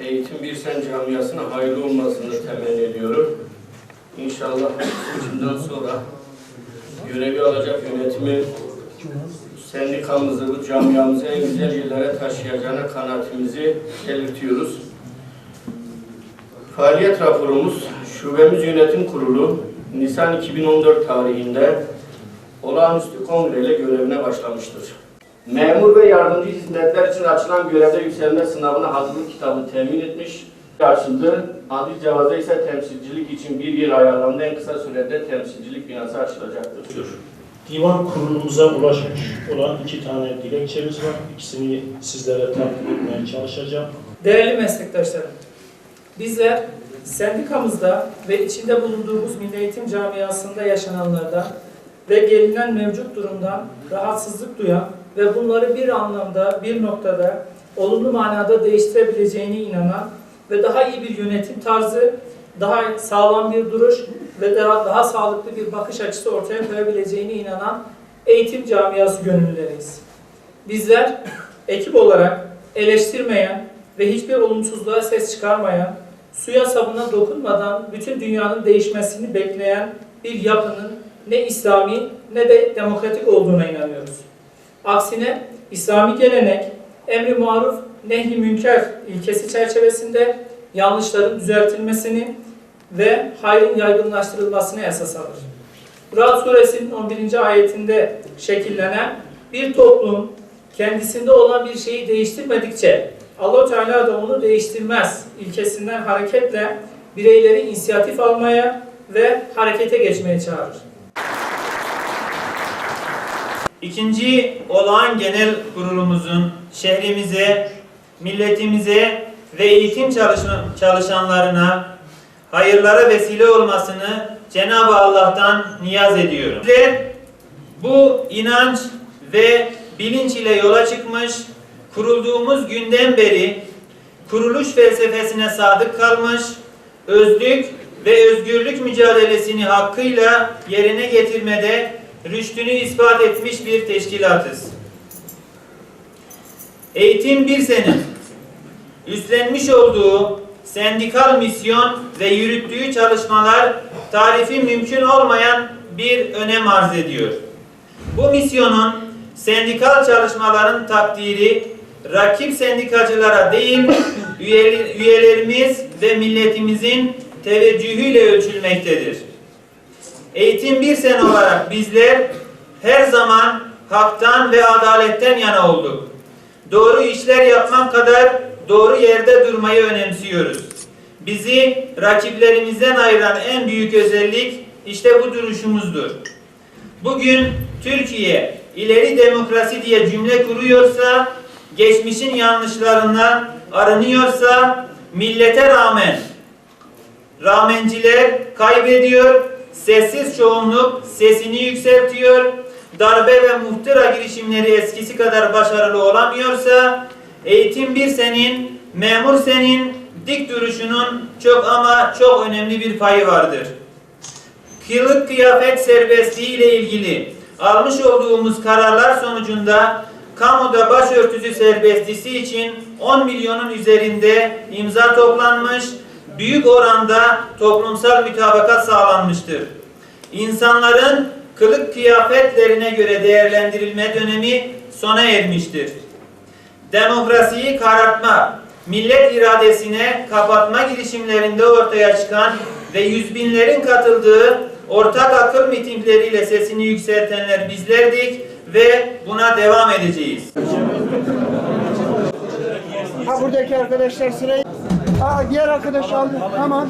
Eğitim Bir Sen camiasına hayırlı olmasını temenni ediyorum. İnşallah seçimden sonra görevi alacak yönetimi sendikamızı, bu camiamızı en güzel yerlere taşıyacağına kanaatimizi belirtiyoruz. Faaliyet raporumuz Şubemiz Yönetim Kurulu Nisan 2014 tarihinde olağanüstü kongreyle görevine başlamıştır. Memur ve yardımcı hizmetler için açılan görevde yükselme sınavına hazırlık kitabı temin etmiş. Açıldı. Adil Cevaz'a ise temsilcilik için bir yıl ayarlandı. En kısa sürede temsilcilik binası açılacaktır. Divan kurulumuza ulaşmış olan iki tane dilekçemiz var. İkisini sizlere takdim etmeye çalışacağım. Değerli meslektaşlarım, bizler sendikamızda ve içinde bulunduğumuz Milli Eğitim Camiası'nda yaşananlardan ve gelinen mevcut durumdan rahatsızlık duyan ve bunları bir anlamda, bir noktada olumlu manada değiştirebileceğine inanan ve daha iyi bir yönetim tarzı, daha sağlam bir duruş ve daha, daha sağlıklı bir bakış açısı ortaya koyabileceğine inanan eğitim camiası gönüllüleriyiz. Bizler ekip olarak eleştirmeyen ve hiçbir olumsuzluğa ses çıkarmayan, suya sabuna dokunmadan bütün dünyanın değişmesini bekleyen bir yapının ne İslami ne de demokratik olduğuna inanıyoruz. Aksine İslami gelenek, emri maruf, nehy münker ilkesi çerçevesinde yanlışların düzeltilmesini ve hayrın yaygınlaştırılmasını esas alır. Ra'd suresinin 11. ayetinde şekillenen bir toplum kendisinde olan bir şeyi değiştirmedikçe Allah Teala da onu değiştirmez ilkesinden hareketle bireyleri inisiyatif almaya ve harekete geçmeye çağırır. İkinci olağan genel kurulumuzun şehrimize, milletimize ve eğitim çalışanlarına hayırlara vesile olmasını Cenab-ı Allah'tan niyaz ediyorum. Bizler bu inanç ve bilinç ile yola çıkmış, kurulduğumuz günden beri kuruluş felsefesine sadık kalmış, özlük ve özgürlük mücadelesini hakkıyla yerine getirmede rüştünü ispat etmiş bir teşkilatız. Eğitim bir sene üstlenmiş olduğu sendikal misyon ve yürüttüğü çalışmalar tarifi mümkün olmayan bir önem arz ediyor. Bu misyonun sendikal çalışmaların takdiri rakip sendikacılara değil üyelerimiz ve milletimizin teveccühüyle ölçülmektedir. Eğitim bir sene olarak bizler her zaman haktan ve adaletten yana olduk. Doğru işler yapmak kadar doğru yerde durmayı önemsiyoruz. Bizi rakiplerimizden ayıran en büyük özellik işte bu duruşumuzdur. Bugün Türkiye ileri demokrasi diye cümle kuruyorsa, geçmişin yanlışlarından arınıyorsa, millete rağmen rağmenciler kaybediyor, sessiz çoğunluk sesini yükseltiyor, darbe ve muhtıra girişimleri eskisi kadar başarılı olamıyorsa, eğitim bir senin, memur senin, dik duruşunun çok ama çok önemli bir payı vardır. Kılık kıyafet serbestliği ile ilgili almış olduğumuz kararlar sonucunda kamuda başörtüsü serbestisi için 10 milyonun üzerinde imza toplanmış, büyük oranda toplumsal mütabakat sağlanmıştır. İnsanların kılık kıyafetlerine göre değerlendirilme dönemi sona ermiştir. Demokrasiyi karartma, millet iradesine kapatma girişimlerinde ortaya çıkan ve yüz binlerin katıldığı ortak akıl mitingleriyle sesini yükseltenler bizlerdik ve buna devam edeceğiz. Ha buradaki arkadaşlar sırayı. Aa diğer arkadaş aldı. Tamam.